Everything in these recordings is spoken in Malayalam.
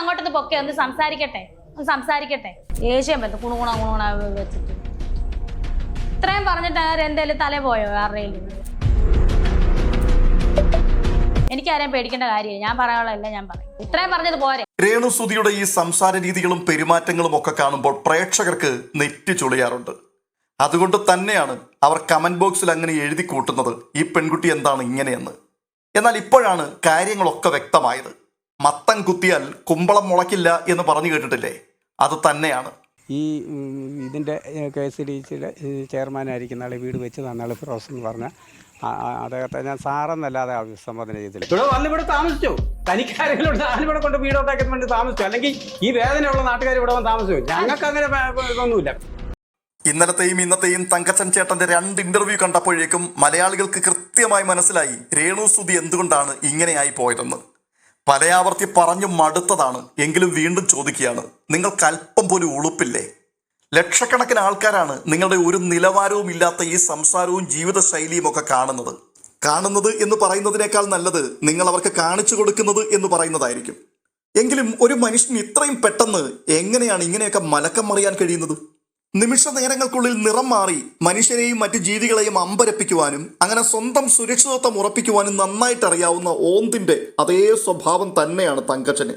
അങ്ങോട്ടൊന്ന് പൊക്കെ ഒന്ന് സംസാരിക്കട്ടെ ഒന്ന് സംസാരിക്കട്ടെ. ഏഷ്യം പറ്റും കുണുകുണ കുണുകുണ വെച്ചിട്ട്. ഇത്രയും പറഞ്ഞിട്ട് ആരും എന്തേലും തല പോയോ ആരുടെയും എനിക്കാരെയും പേടിക്കേണ്ട കാര്യമില്ല. ഞാൻ പറയാനുള്ളതല്ല ഞാൻ പറയും. ഇത്രയും പറഞ്ഞത് പോരെ. രേണുസുതിയുടെ ഈ സംസാര രീതികളും പെരുമാറ്റങ്ങളും ഒക്കെ കാണുമ്പോൾ പ്രേക്ഷകർക്ക് നെറ്റ് ചുളിയാറുണ്ട്. അതുകൊണ്ട് തന്നെയാണ് അവർ കമന്റ് ബോക്സിൽ അങ്ങനെ എഴുതി കൂട്ടുന്നത് ഈ പെൺകുട്ടി എന്താണ് ഇങ്ങനെയെന്ന്? എന്നാൽ ഇപ്പോഴാണ് കാര്യങ്ങളൊക്കെ വ്യക്തമായത്. മത്തം കുത്തിയാൽ കുമ്പളം മുളയ്ക്കില്ല എന്ന് പറഞ്ഞു കേട്ടിട്ടില്ലേ? അത് തന്നെയാണ്. ഈ ഇതിന്റെ കെ എസ് ഡി സിയുടെ ചെയർമാനായിരിക്കുന്ന ആളെ വീട് വെച്ച് തന്നാൾ ഫിറോസ് എന്ന് പറഞ്ഞ. അദ്ദേഹത്തെ ഞാൻ സാറെന്നല്ലാതെ അഭിസംബോധന ചെയ്തില്ല. ഇവിടെ വന്ന് ഇവിടെ താമസിച്ചു. തനിക്കാരെങ്കിലും ഇവിടെ കൊണ്ട് വീട് ഉണ്ടാക്കാൻ വേണ്ടി താമസിച്ചു. അല്ലെങ്കിൽ ഈ വേദനയുള്ള നാട്ടുകാർ ഇവിടെ വന്ന് താമസിച്ചു. ഞങ്ങൾക്ക് അങ്ങനെ ഒന്നുമില്ല ഇതൊന്നുമില്ല. ഇന്നലത്തെയും ഇന്നത്തെയും തങ്കച്ചൻ ചേട്ടന്റെ രണ്ട് ഇന്റർവ്യൂ കണ്ടപ്പോഴേക്കും മലയാളികൾക്ക് കൃത്യമായി മനസ്സിലായി രേണു സുധി എന്തുകൊണ്ടാണ് ഇങ്ങനെയായി പോയതെന്ന്. പലയാവർത്തി പറഞ്ഞു മടുത്തതാണ്. എങ്കിലും വീണ്ടും ചോദിക്കുകയാണ് നിങ്ങൾക്ക് അല്പം പോലും ഉളുപ്പില്ലേ? ലക്ഷക്കണക്കിന് ആൾക്കാരാണ് നിങ്ങളുടെ ഒരു നിലവാരവും ഇല്ലാത്ത ഈ സംസാരവും ജീവിതശൈലിയും ഒക്കെ കാണുന്നത്. കാണുന്നത് എന്ന് പറയുന്നതിനേക്കാൾ നല്ലത് നിങ്ങൾ അവർക്ക് കാണിച്ചു കൊടുക്കുന്നത് എന്ന് പറയുന്നതായിരിക്കും. എങ്കിലും ഒരു മനുഷ്യൻ ഇത്രയും പെട്ടെന്ന് എങ്ങനെയാണ് ഇങ്ങനെയൊക്കെ മലക്കം മറിയാൻ കഴിയുന്നത്? നിമിഷ നേരങ്ങൾക്കുള്ളിൽ നിറം മാറി മനുഷ്യരെയും മറ്റു ജീവികളെയും അമ്പരപ്പിക്കുവാനും അങ്ങനെ സ്വന്തം സുരക്ഷിതത്വം ഉറപ്പിക്കുവാനും നന്നായിട്ട് അറിയാവുന്ന ഓന്തിന്റെ അതേ സ്വഭാവം തന്നെയാണ് തങ്കച്ചന്.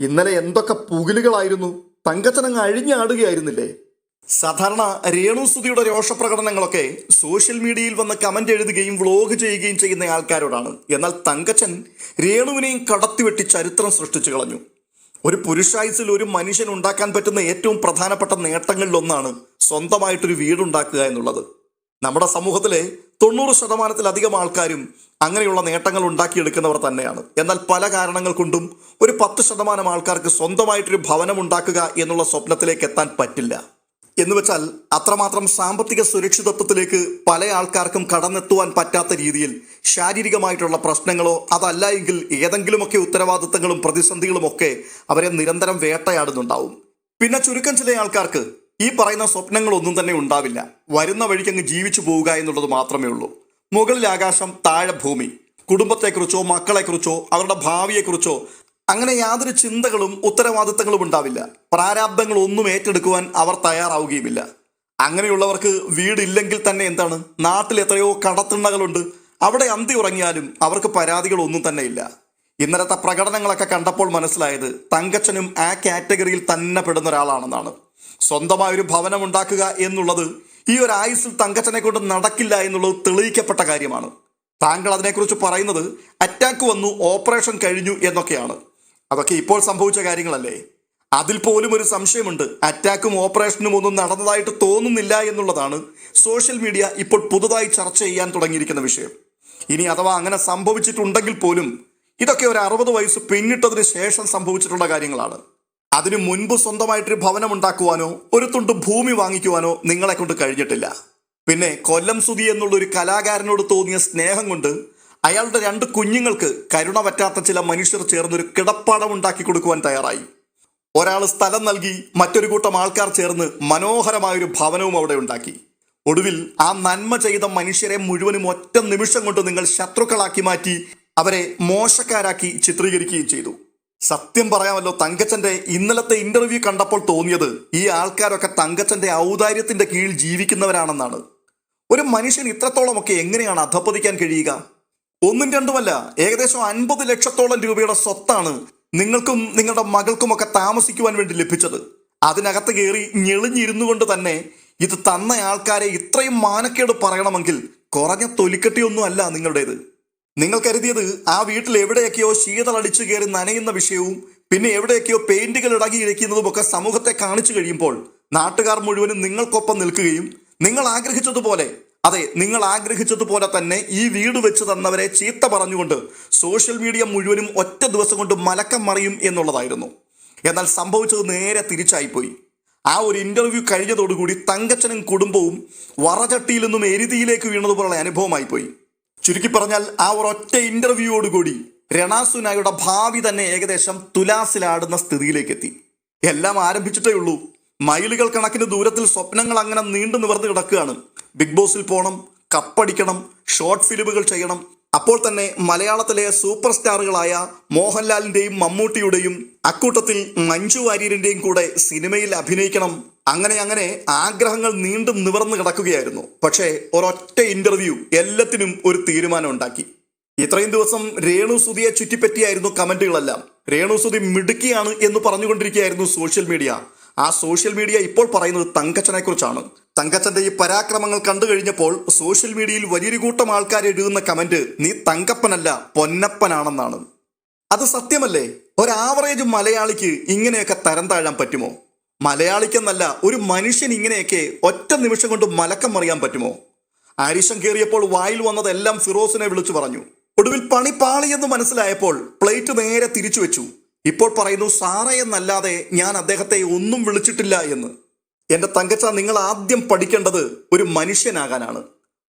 ഇന്നലെ എന്തൊക്കെ പുകിലുകളായിരുന്നു. തങ്കച്ചൻ അങ്ങ് അഴിഞ്ഞാടുകയായിരുന്നില്ലേ? സാധാരണ രേണുസുതിയുടെ രോഷപ്രകടനങ്ങളൊക്കെ സോഷ്യൽ മീഡിയയിൽ വന്ന് കമന്റ് എഴുതുകയും വ്ലോഗ് ചെയ്യുകയും ചെയ്യുന്ന ആൾക്കാരോടാണ്. എന്നാൽ തങ്കച്ചൻ രേണുവിനെയും കടത്തിവെട്ടി ചരിത്രം സൃഷ്ടിച്ചു കളഞ്ഞു. ഒരു പുരുഷായുസിൽ ഒരു മനുഷ്യൻ ഉണ്ടാക്കാൻ പറ്റുന്ന ഏറ്റവും പ്രധാനപ്പെട്ട നേട്ടങ്ങളിലൊന്നാണ് സ്വന്തമായിട്ടൊരു വീടുണ്ടാക്കുക എന്നുള്ളത്. നമ്മുടെ സമൂഹത്തിലെ തൊണ്ണൂറ് ശതമാനത്തിലധികം ആൾക്കാരും അങ്ങനെയുള്ള നേട്ടങ്ങൾ ഉണ്ടാക്കിയെടുക്കുന്നവർ തന്നെയാണ്. എന്നാൽ പല കാരണങ്ങൾ കൊണ്ടും ഒരു പത്ത് ശതമാനം ആൾക്കാർക്ക് സ്വന്തമായിട്ടൊരു ഭവനം ഉണ്ടാക്കുക എന്നുള്ള സ്വപ്നത്തിലേക്ക് എത്താൻ പറ്റില്ല. എന്ന് വെച്ചാൽ അത്രമാത്രം സാമ്പത്തിക സുരക്ഷിതത്വത്തിലേക്ക് പല ആൾക്കാർക്കും കടന്നെത്തുവാൻ പറ്റാത്ത രീതിയിൽ ശാരീരികമായിട്ടുള്ള പ്രശ്നങ്ങളോ അതല്ല എങ്കിൽ ഏതെങ്കിലുമൊക്കെ ഉത്തരവാദിത്തങ്ങളും പ്രതിസന്ധികളും ഒക്കെ അവരെ നിരന്തരം വേട്ടയാടുന്നുണ്ടാവും. പിന്നെ ചുരുക്കം ചില ആൾക്കാർക്ക് ഈ പറയുന്ന സ്വപ്നങ്ങളൊന്നും തന്നെ ഉണ്ടാവില്ല. വരുന്ന വഴിക്കങ്ങ് ജീവിച്ചു പോവുക എന്നുള്ളത് മാത്രമേ ഉള്ളൂ. മുകളിൽ ആകാശം താഴെ ഭൂമി. കുടുംബത്തെക്കുറിച്ചോ മക്കളെക്കുറിച്ചോ അവരുടെ ഭാവിയെക്കുറിച്ചോ അങ്ങനെ യാതൊരു ചിന്തകളും ഉത്തരവാദിത്തങ്ങളും ഉണ്ടാവില്ല. പ്രാരാബ്ദങ്ങൾ ഒന്നും ഏറ്റെടുക്കുവാൻ അവർ തയ്യാറാവുകയുമില്ല. അങ്ങനെയുള്ളവർക്ക് വീടില്ലെങ്കിൽ തന്നെ എന്താണ്? നാട്ടിൽ എത്രയോ കടത്തിണ്ണകളുണ്ട്. അവിടെ അന്തി ഉറങ്ങിയാലും അവർക്ക് പരാതികളൊന്നും തന്നെ ഇല്ല. ഇന്നലത്തെ പ്രകടനങ്ങളൊക്കെ കണ്ടപ്പോൾ മനസ്സിലായത് തങ്കച്ചനും ആ കാറ്റഗറിയിൽ തന്നെ പെടുന്ന ഒരാളാണെന്നാണ്. സ്വന്തമായൊരു ഭവനം ഉണ്ടാക്കുക എന്നുള്ളത് ഈ ഒരു ആയുസിൽ തങ്കച്ചനെ കൊണ്ട് നടക്കില്ല എന്നുള്ളത് തെളിയിക്കപ്പെട്ട കാര്യമാണ്. താങ്കൾ അതിനെക്കുറിച്ച് പറയുന്നത് അറ്റാക്ക് വന്നു ഓപ്പറേഷൻ കഴിഞ്ഞു എന്നൊക്കെയാണ്. അതൊക്കെ ഇപ്പോൾ സംഭവിച്ച കാര്യങ്ങളല്ലേ? അതിൽ പോലും ഒരു സംശയമുണ്ട്. അറ്റാക്കും ഓപ്പറേഷനും ഒന്നും നടന്നതായിട്ട് തോന്നുന്നില്ല എന്നുള്ളതാണ് സോഷ്യൽ മീഡിയ ഇപ്പോൾ പുതുതായി ചർച്ച ചെയ്യാൻ തുടങ്ങിയിരിക്കുന്ന വിഷയം. ഇനി അഥവാ അങ്ങനെ സംഭവിച്ചിട്ടുണ്ടെങ്കിൽ പോലും ഇതൊക്കെ ഒരു അറുപത് വയസ്സ് പിന്നിട്ടതിന് ശേഷം സംഭവിച്ചിട്ടുള്ള കാര്യങ്ങളാണ്. അതിനു മുൻപ് സ്വന്തമായിട്ടൊരു ഭവനം ഉണ്ടാക്കുവാനോ ഒരു തുണ്ട് ഭൂമി വാങ്ങിക്കുവാനോ നിങ്ങളെ കൊണ്ട് കഴിഞ്ഞിട്ടില്ല. പിന്നെ കൊല്ലം സുതി എന്നുള്ള ഒരു കലാകാരനോട് തോന്നിയ സ്നേഹം കൊണ്ട് അയാളുടെ രണ്ട് കുഞ്ഞുങ്ങൾക്ക് കരുണ പറ്റാത്ത ചില മനുഷ്യർ ചേർന്നൊരു കിടപ്പാടം ഉണ്ടാക്കി കൊടുക്കുവാൻ തയ്യാറായി. ഒരാൾ സ്ഥലം നൽകി മറ്റൊരു കൂട്ടം ആൾക്കാർ ചേർന്ന് മനോഹരമായൊരു ഭവനവും അവിടെ ഉണ്ടാക്കി. ഒടുവിൽ ആ നന്മ ചെയ്ത മനുഷ്യരെ മുഴുവനും ഒറ്റ നിമിഷം കൊണ്ട് നിങ്ങൾ ശത്രുക്കളാക്കി മാറ്റി അവരെ മോശക്കാരാക്കി ചിത്രീകരിക്കുകയും ചെയ്തു. സത്യം പറയാമല്ലോ തങ്കച്ചന്റെ ഇന്നലത്തെ ഇന്റർവ്യൂ കണ്ടപ്പോൾ തോന്നിയത് ഈ ആൾക്കാരൊക്കെ തങ്കച്ചന്റെ ഔദാര്യത്തിന്റെ കീഴിൽ ജീവിക്കുന്നവരാണെന്നാണ്. ഒരു മനുഷ്യൻ ഇത്രത്തോളമൊക്കെ എങ്ങനെയാണ് അധപ്പതിക്കാൻ കഴിയുക? ഒന്നും രണ്ടുമല്ല ഏകദേശം അൻപത് ലക്ഷത്തോളം രൂപയുടെ സ്വത്താണ് നിങ്ങൾക്കും നിങ്ങളുടെ മകൾക്കുമൊക്കെ താമസിക്കുവാൻ വേണ്ടി ലഭിച്ചത്. അതിനകത്ത് കയറി ഞെളിഞ്ഞിരുന്നു കൊണ്ട് തന്നെ ഇത് തന്ന ആൾക്കാരെ ഇത്രയും മാനക്കേട് പറയണമെങ്കിൽ കുറഞ്ഞ തൊലിക്കെട്ടിയൊന്നും അല്ല നിങ്ങളുടേത്. നിങ്ങൾ കരുതിയത് ആ വീട്ടിൽ എവിടെയൊക്കെയോ ശീതളടിച്ചു കയറി നനയുന്ന വിഷയവും പിന്നെ എവിടെയൊക്കെയോ പെയിന്റുകൾ ഇടകിയിരിക്കുന്നതും ഒക്കെ സമൂഹത്തെ കാണിച്ചു കഴിയുമ്പോൾ നാട്ടുകാർ മുഴുവനും നിങ്ങൾക്കൊപ്പം നിൽക്കുകയും നിങ്ങൾ ആഗ്രഹിച്ചതുപോലെ അതെ നിങ്ങൾ ആഗ്രഹിച്ചതുപോലെ തന്നെ ഈ വീട് വെച്ച് തന്നവരെ ചീത്ത പറഞ്ഞുകൊണ്ട് സോഷ്യൽ മീഡിയ മുഴുവനും ഒറ്റ ദിവസം കൊണ്ട് മലക്കം മറിയും എന്നുള്ളതായിരുന്നു. എന്നാൽ സംഭവിച്ചത് നേരെ തിരിച്ചായിപ്പോയി. ആ ഒരു ഇന്റർവ്യൂ കഴിഞ്ഞതോടുകൂടി തങ്കച്ചനും കുടുംബവും വറചട്ടിയിൽ നിന്നും എരുതിയിലേക്ക് വീണതുപോലുള്ള അനുഭവമായി പോയി ചുരുക്കി പറഞ്ഞാൽ ആ ഒരു ഒരൊറ്റ ഇന്റർവ്യൂയോടുകൂടി രണാസുനായുടെ ഭാവി തന്നെ ഏകദേശം തുലാസിലാടുന്ന സ്ഥിതിയിലേക്ക് എത്തി എല്ലാം ആരംഭിച്ചിട്ടേ ഉള്ളൂ മൈലുകൾ കണക്കിന് ദൂരത്തിൽ സ്വപ്നങ്ങൾ അങ്ങനെ നീണ്ടു നിവർന്ന് കിടക്കുകയാണ്. ബിഗ് ബോസിൽ പോകണം കപ്പടിക്കണം ഷോർട്ട് ഫിലിമുകൾ ചെയ്യണം. അപ്പോൾ തന്നെ മലയാളത്തിലെ സൂപ്പർ സ്റ്റാറുകളായ മോഹൻലാലിന്റെയും മമ്മൂട്ടിയുടെയും അക്കൂട്ടത്തിൽ മഞ്ജു വാര്യരിന്റെയും കൂടെ സിനിമയിൽ അഭിനയിക്കണം. അങ്ങനെ അങ്ങനെ ആഗ്രഹങ്ങൾ നീണ്ടും നിവർന്നു കിടക്കുകയായിരുന്നു. പക്ഷേ ഒരൊറ്റ ഇന്റർവ്യൂ എല്ലാത്തിനും ഒരു തീരുമാനം ഉണ്ടാക്കി. ഇത്രയും ദിവസം രേണു സുധിയെ ചുറ്റിപ്പറ്റിയായിരുന്നു കമന്റുകളെല്ലാം. രേണു സുധി മിടുക്കിയാണ് എന്ന് പറഞ്ഞുകൊണ്ടിരിക്കുകയായിരുന്നു സോഷ്യൽ മീഡിയ. ആ സോഷ്യൽ മീഡിയ ഇപ്പോൾ പറയുന്നത് തങ്കച്ചനെ കുറിച്ചാണ് തങ്കച്ചന്റെ ഈ പരാക്രമങ്ങൾ കണ്ടു കഴിഞ്ഞപ്പോൾ സോഷ്യൽ മീഡിയയിൽ വലിയൊരു കൂട്ടം ആൾക്കാർ എഴുതുന്ന കമന്റ് നീ തങ്കപ്പനല്ല പൊന്നപ്പനാണെന്നാണ്. അത് സത്യമല്ലേ? ഒരു മലയാളിക്ക് ഇങ്ങനെയൊക്കെ തരം താഴാൻ പറ്റുമോ? മലയാളിക്കെന്നല്ല ഒരു മനുഷ്യൻ ഇങ്ങനെയൊക്കെ ഒറ്റ നിമിഷം കൊണ്ട് മലക്കം മറിയാൻ പറ്റുമോ? ആരിഷം കയറിയപ്പോൾ വായിൽ വന്നതെല്ലാം ഫിറോസിനെ വിളിച്ചു പറഞ്ഞു. ഒടുവിൽ പണി പാളിയെന്ന് മനസ്സിലായപ്പോൾ പ്ലേറ്റ് നേരെ തിരിച്ചു വെച്ചു. ഇപ്പോൾ പറയുന്നു സാറയെന്നല്ലാതെ ഞാൻ അദ്ദേഹത്തെ ഒന്നും വിളിച്ചിട്ടില്ല എന്ന്. എന്റെ തങ്കച്ച നിങ്ങൾ ആദ്യം പഠിക്കേണ്ടത് ഒരു മനുഷ്യനാകാനാണ്.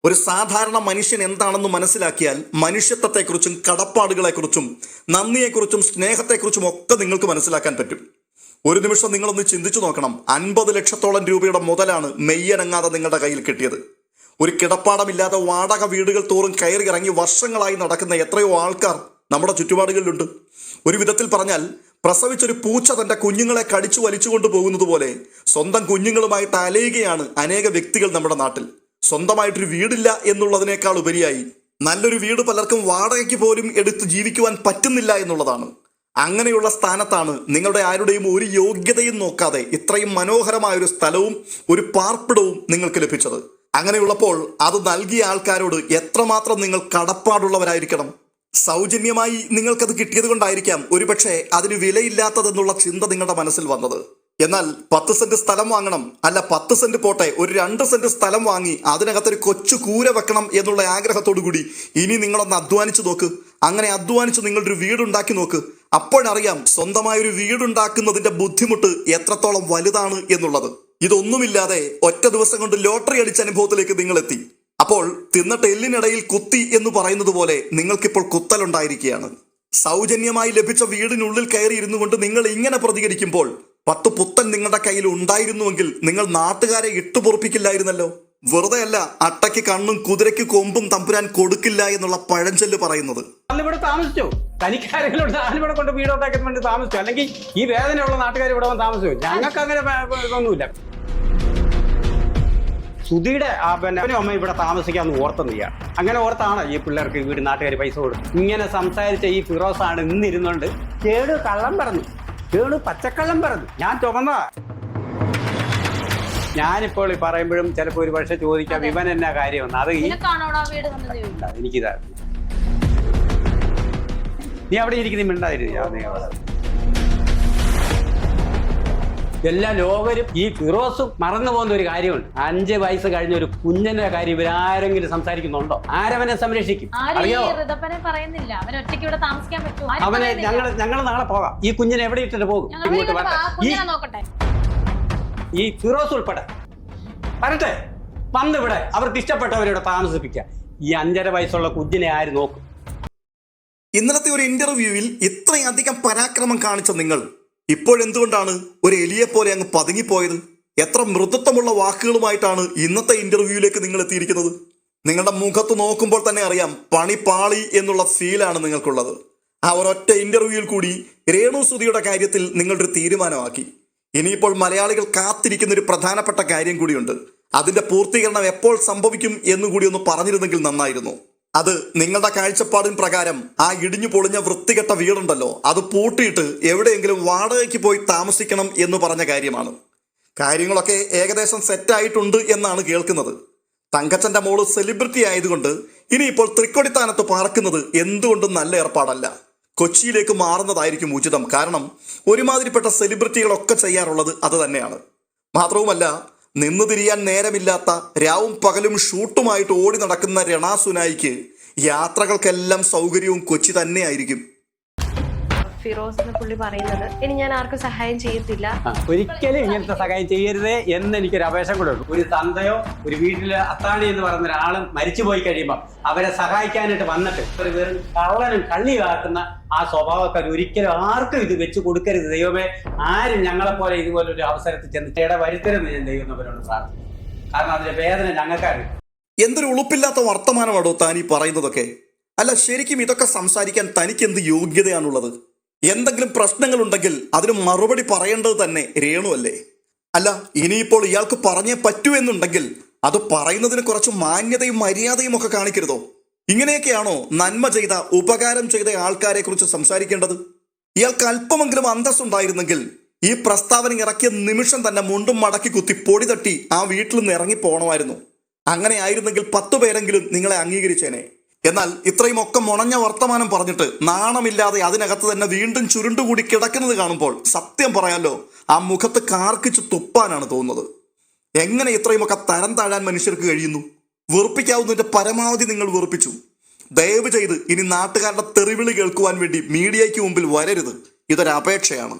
ഒരു സാധാരണ മനുഷ്യൻ എന്താണെന്ന് മനസ്സിലാക്കിയാൽ മനുഷ്യത്വത്തെക്കുറിച്ചും കടപ്പാടുകളെക്കുറിച്ചും നന്ദിയെക്കുറിച്ചും സ്നേഹത്തെക്കുറിച്ചും ഒക്കെ നിങ്ങൾക്ക് മനസ്സിലാക്കാൻ പറ്റും. ഒരു നിമിഷം നിങ്ങളൊന്ന് ചിന്തിച്ചു നോക്കണം. അൻപത് ലക്ഷത്തോളം രൂപയുടെ മുതലാണ് മെയ്യനങ്ങാതെ നിങ്ങളുടെ കയ്യിൽ കിട്ടിയത്. ഒരു കിടപ്പാടമില്ലാതെ വാടക വീടുകൾ തോറും കയറി ഇറങ്ങി വർഷങ്ങളായി നടക്കുന്ന എത്രയോ ആൾക്കാർ നമ്മുടെ ചുറ്റുപാടുകളിലുണ്ട്. ഒരു വിധത്തിൽ പറഞ്ഞാൽ പ്രസവിച്ചൊരു പൂച്ച തന്റെ കുഞ്ഞുങ്ങളെ കടിച്ചു വലിച്ചുകൊണ്ട് പോകുന്നത് പോലെ സ്വന്തം കുഞ്ഞുങ്ങളുമായിട്ട് അലയുകയാണ് അനേക വ്യക്തികൾ നമ്മുടെ നാട്ടിൽ. സ്വന്തമായിട്ടൊരു വീടില്ല എന്നുള്ളതിനേക്കാൾ ഉപരിയായി നല്ലൊരു വീട് പലർക്കും വാടകയ്ക്ക് പോലും എടുത്ത് ജീവിക്കുവാൻ പറ്റുന്നില്ല എന്നുള്ളതാണ്. അങ്ങനെയുള്ള സ്ഥാനത്താണ് നിങ്ങളുടെ ആരുടെയും ഒരു യോഗ്യതയും നോക്കാതെ ഇത്രയും മനോഹരമായ ഒരു സ്ഥലവും ഒരു പാർപ്പിടവും നിങ്ങൾക്ക് ലഭിച്ചത്. അങ്ങനെയുള്ളപ്പോൾ അത് നൽകിയ ആൾക്കാരോട് എത്രമാത്രം നിങ്ങൾ കടപ്പാടുള്ളവരായിരിക്കണം? സൗജന്യമായി നിങ്ങൾക്കത് കിട്ടിയത് കൊണ്ടായിരിക്കാം ഒരുപക്ഷെ അതിന് വിലയില്ലാത്തതെന്നുള്ള ചിന്ത നിങ്ങളുടെ മനസ്സിൽ വന്നത്. എന്നാൽ പത്ത് സെന്റ് സ്ഥലം വാങ്ങണം അല്ല പത്ത് സെന്റ് പോട്ടെ ഒരു രണ്ട് സെന്റ് സ്ഥലം വാങ്ങി അതിനകത്തൊരു കൊച്ചു കൂര വെക്കണം എന്നുള്ള ആഗ്രഹത്തോടു കൂടി ഇനി നിങ്ങളൊന്ന് അധ്വാനിച്ചു നോക്ക്. അങ്ങനെ അധ്വാനിച്ച് നിങ്ങളുടെ ഒരു വീടുണ്ടാക്കി നോക്ക്. അപ്പോഴറിയാം സ്വന്തമായൊരു വീടുണ്ടാക്കുന്നതിന്റെ ബുദ്ധിമുട്ട് എത്രത്തോളം വലുതാണ് എന്നുള്ളത്. ഇതൊന്നുമില്ലാതെ ഒറ്റ ദിവസം കൊണ്ട് ലോട്ടറി അടിച്ച അനുഭവത്തിലേക്ക് നിങ്ങൾ എത്തി അപ്പോൾ തിന്നിട്ട് എല്ലിനിടയിൽ കുത്തി എന്ന് പറയുന്നത് പോലെ നിങ്ങൾക്കിപ്പോൾ കുത്തലുണ്ടായിരിക്കുകയാണ്. സൗജന്യമായി ലഭിച്ച വീടിനുള്ളിൽ കയറി ഇരുന്നു കൊണ്ട് നിങ്ങൾ ഇങ്ങനെ പ്രതികരിക്കുമ്പോൾ പത്ത് പുത്തൻ നിങ്ങളുടെ കയ്യിൽ ഉണ്ടായിരുന്നുവെങ്കിൽ നിങ്ങൾ നാട്ടുകാരെ ഇട്ടുപൊറപ്പിക്കില്ലായിരുന്നല്ലോ. വെറുതെ അല്ല അട്ടയ്ക്ക് കണ്ണും കുതിരയ്ക്ക് കൊമ്പും തമ്പുരാൻ കൊടുക്കില്ല എന്നുള്ള പഴഞ്ചൊല്ല് പറയുന്നത്. ഇവിടെ താമസിച്ചോ. കൊണ്ട് താമസിച്ചു. അല്ലെങ്കിൽ ഈ വേദനയുള്ള നാട്ടുകാർ ഇവിടെ താമസിച്ചു. ഞങ്ങൾക്ക് അങ്ങനെ ഇതൊന്നുമില്ല. സുധിയുടെ പിന്നെ അമ്മ ഇവിടെ താമസിക്കാന്ന് ഓർത്തൊന്നുമില്ല അങ്ങനെ ഓർത്താണ് ഈ പിള്ളേർക്ക് വീട് നാട്ടുകാർ പൈസ കൊടുക്കും ഇങ്ങനെ സംസാരിച്ച ഈ ഫിറോസ് ആണ് ഇന്നിരുന്നുകൊണ്ട് കേട് കള്ളം പറഞ്ഞു. കേട് പച്ചക്കള്ളം പറഞ്ഞു. ഞാൻ ചുമന്നതാ. ഞാനിപ്പോൾ ഈ പറയുമ്പോഴും ചിലപ്പോൾ ഒരു പക്ഷെ ചോദിക്കാം ഇവൻ എന്നാ കാര്യമെന്ന് അത് ഈ നിനക്കാണോടാ വീട് കണ്ടത് ചോദിക്കും ഇല്ല, എനിക്കിതാ. നീ അവിടെ ഇരിക്കുന്ന മിണ്ടായിരുന്നു ഞാൻ നീ അവിടെ. എല്ലാ ലോകരും ഈ ഫിറോസ് മറന്നു പോകുന്ന ഒരു കാര്യമുണ്ട്. അഞ്ച് വയസ്സ് കഴിഞ്ഞ ഒരു കുഞ്ഞിന്റെ കാര്യം ഇവരാരെങ്കിലും സംസാരിക്കുന്നുണ്ടോ? ആരവനെ സംരക്ഷിക്കും. പറയുന്നില്ല. അവൻ ഒറ്റയ്ക്ക് ഇവിടെ താമസിക്കാൻ പറ്റുമോ? അവനെ. ഞങ്ങൾ ഞങ്ങൾ നാളെ പോകാം. ഈ കുഞ്ഞിനെ എവിടെ ഇട്ടിട്ട് പോകും? ഇങ്ങോട്ട് വരട്ടെ. ഈ കുഞ്ഞിനെ നോക്കട്ടെ. ഈ ഫിറോസ് ഉൾപ്പെടെ. വരട്ടെ. വന്നിവിടെ അവർക്ക് ഇഷ്ടപ്പെട്ടവരോട് താമസിപ്പിക്കുക. ഈ അഞ്ചര വയസ്സുള്ള കുഞ്ഞിനെ ആര് നോക്കും? ഇന്നലത്തെ ഒരു ഇന്റർവ്യൂവിൽ ഇത്രയധികം പരാക്രമം കാണിച്ച നിങ്ങൾ ഇപ്പോഴെന്തുകൊണ്ടാണ് ഒരു എലിയെ പോലെ അങ്ങ് പതുങ്ങിപ്പോയത്? എത്ര മൃദുത്വമുള്ള വാക്കുകളുമായിട്ടാണ് ഇന്നത്തെ ഇന്റർവ്യൂവിലേക്ക് നിങ്ങൾ എത്തിയിരിക്കുന്നത്? നിങ്ങളുടെ മുഖത്ത് നോക്കുമ്പോൾ തന്നെ അറിയാം പണി പാളി എന്നുള്ള ഫീലാണ് നിങ്ങൾക്കുള്ളത്. ആ ഒരൊറ്റ ഇന്റർവ്യൂവിൽ കൂടി രേണു സുധിയുടെ കാര്യത്തിൽ നിങ്ങളൊരു തീരുമാനമാക്കി. ഇനിയിപ്പോൾ മലയാളികൾ കാത്തിരിക്കുന്ന ഒരു പ്രധാനപ്പെട്ട കാര്യം കൂടിയുണ്ട്. അതിന്റെ പൂർത്തീകരണം എപ്പോൾ സംഭവിക്കും എന്നുകൂടി ഒന്ന് പറഞ്ഞിരുന്നെങ്കിൽ നന്നായിരുന്നു. അത് നിങ്ങളുടെ കാഴ്ചപ്പാടിൻ പ്രകാരം ആ ഇടിഞ്ഞു പൊളിഞ്ഞ വൃത്തികെട്ട വീടുണ്ടല്ലോ അത് പൂട്ടിയിട്ട് എവിടെയെങ്കിലും വാടകയ്ക്ക് പോയി താമസിക്കണം എന്ന് പറഞ്ഞ കാര്യമാണ്. കാര്യങ്ങളൊക്കെ ഏകദേശം സെറ്റായിട്ടുണ്ട് എന്നാണ് കേൾക്കുന്നത്. തങ്കച്ചന്റെ മോൾ സെലിബ്രിറ്റി ആയതുകൊണ്ട് ഇനിയിപ്പോൾ തൃക്കൊടിത്താനത്ത് പാർക്കുന്നത് എന്തുകൊണ്ടും നല്ല ഏർപ്പാടല്ല. കൊച്ചിയിലേക്ക് മാറുന്നതായിരിക്കും ഉചിതം. കാരണം ഒരുമാതിരിപ്പെട്ട സെലിബ്രിറ്റികളൊക്കെ ചെയ്യാറുള്ളത് അത് തന്നെയാണ്. മാത്രവുമല്ല നിന്നു തിരിയാൻ നേരമില്ലാത്ത രാവും പകലും ഷൂട്ടുമായിട്ട് ഓടി നടക്കുന്ന രണാസുനായിക്ക് യാത്രകൾക്കെല്ലാം സൗകര്യവും കൊച്ചി തന്നെയായിരിക്കും. ഫിറോസ് എന്ന് പുള്ളി പറയുന്നത് ഇനി ഞാൻ ആർക്കും സഹായം ചെയ്യത്തില്ല. ഒരിക്കലും ഇങ്ങനത്തെ സഹായം ചെയ്യരുതേ എന്ന് എനിക്കൊരു അപേക്ഷ കൂടെ ഉണ്ട്. ഒരു തന്തയോ ഒരു വീട്ടിലെ അത്താണി എന്ന് പറയുന്ന ഒരാളും മരിച്ചു പോയി കഴിയുമ്പോൾ അവരെ സഹായിക്കാനായിട്ട് വന്നിട്ട് ഒരു വെറും കള്ളനും കള്ളിയാക്കുന്ന ആ സ്വഭാവക്കാർ ഒരിക്കലും ആർക്കും ഇത് വെച്ച് കൊടുക്കരുത്. ദൈവമേ ആരും ഞങ്ങളെ പോലെ ഇതുപോലൊരു അവസരത്തിൽ ചെന്ന് ചേട വരുത്തരുന്ന് ഞാൻ ദൈവത്തിനവരോട് പ്രാർത്ഥിക്കും കാരണം അതിന്റെ വേദന ഞങ്ങൾക്കറിയാം എന്തൊരു ഉളുപ്പില്ലാത്ത വർത്തമാനമാണോ താൻ ഈ പറയുന്നതൊക്കെ? അല്ല ശരിക്കും ഇതൊക്കെ സംസാരിക്കാൻ തനിക്ക് എന്ത് യോഗ്യതയാണുള്ളത്? എന്തെങ്കിലും പ്രശ്നങ്ങൾ ഉണ്ടെങ്കിൽ അതിന് മറുപടി പറയേണ്ടത് തന്നെ രേണു അല്ലേ? അല്ല ഇനിയിപ്പോൾ ഇയാൾക്ക് പറഞ്ഞേ പറ്റൂ എന്നുണ്ടെങ്കിൽ അത് പറയുന്നതിന് കുറച്ച് മാന്യതയും മര്യാദയും ഒക്കെ കാണിക്കരുതോ? ഇങ്ങനെയൊക്കെയാണോ നന്മ ചെയ്ത ഉപകാരം ചെയ്ത ആൾക്കാരെ കുറിച്ച് സംസാരിക്കേണ്ടത്? ഇയാൾക്ക് അല്പമെങ്കിലും അന്തസ്സുണ്ടായിരുന്നെങ്കിൽ ഈ പ്രസ്താവന ഇറക്കിയ നിമിഷം തന്നെ മുണ്ടും മടക്കി കുത്തി പൊടി തട്ടി ആ വീട്ടിൽ നിന്ന് ഇറങ്ങി പോകണമായിരുന്നു അങ്ങനെ ആയിരുന്നെങ്കിൽ പത്തു പേരെങ്കിലും നിങ്ങളെ അംഗീകരിച്ചേനെ. എന്നാൽ ഇത്രയും ഒക്കെ മുണഞ്ഞ വർത്തമാനം പറഞ്ഞിട്ട് നാണമില്ലാതെ അതിനകത്ത് തന്നെ വീണ്ടും ചുരുണ്ടുകൂടി കിടക്കുന്നത് കാണുമ്പോൾ സത്യം പറയാലോ ആ മുഖത്ത് കാർക്കിച്ച് തുപ്പാനാണ് തോന്നുന്നത്. എങ്ങനെ ഇത്രയുമൊക്കെ തരം താഴാൻ മനുഷ്യർക്ക് കഴിയുന്നു? വെറുപ്പിക്കാവുന്നതിന്റെ പരമാവധി നിങ്ങൾ വെറുപ്പിച്ചു. ദയവ് ചെയ്ത് ഇനി നാട്ടുകാരുടെ തെറിവിളി കേൾക്കുവാൻ വേണ്ടി മീഡിയയ്ക്ക് മുമ്പിൽ വരരുത്. ഇതൊരു അപേക്ഷയാണ്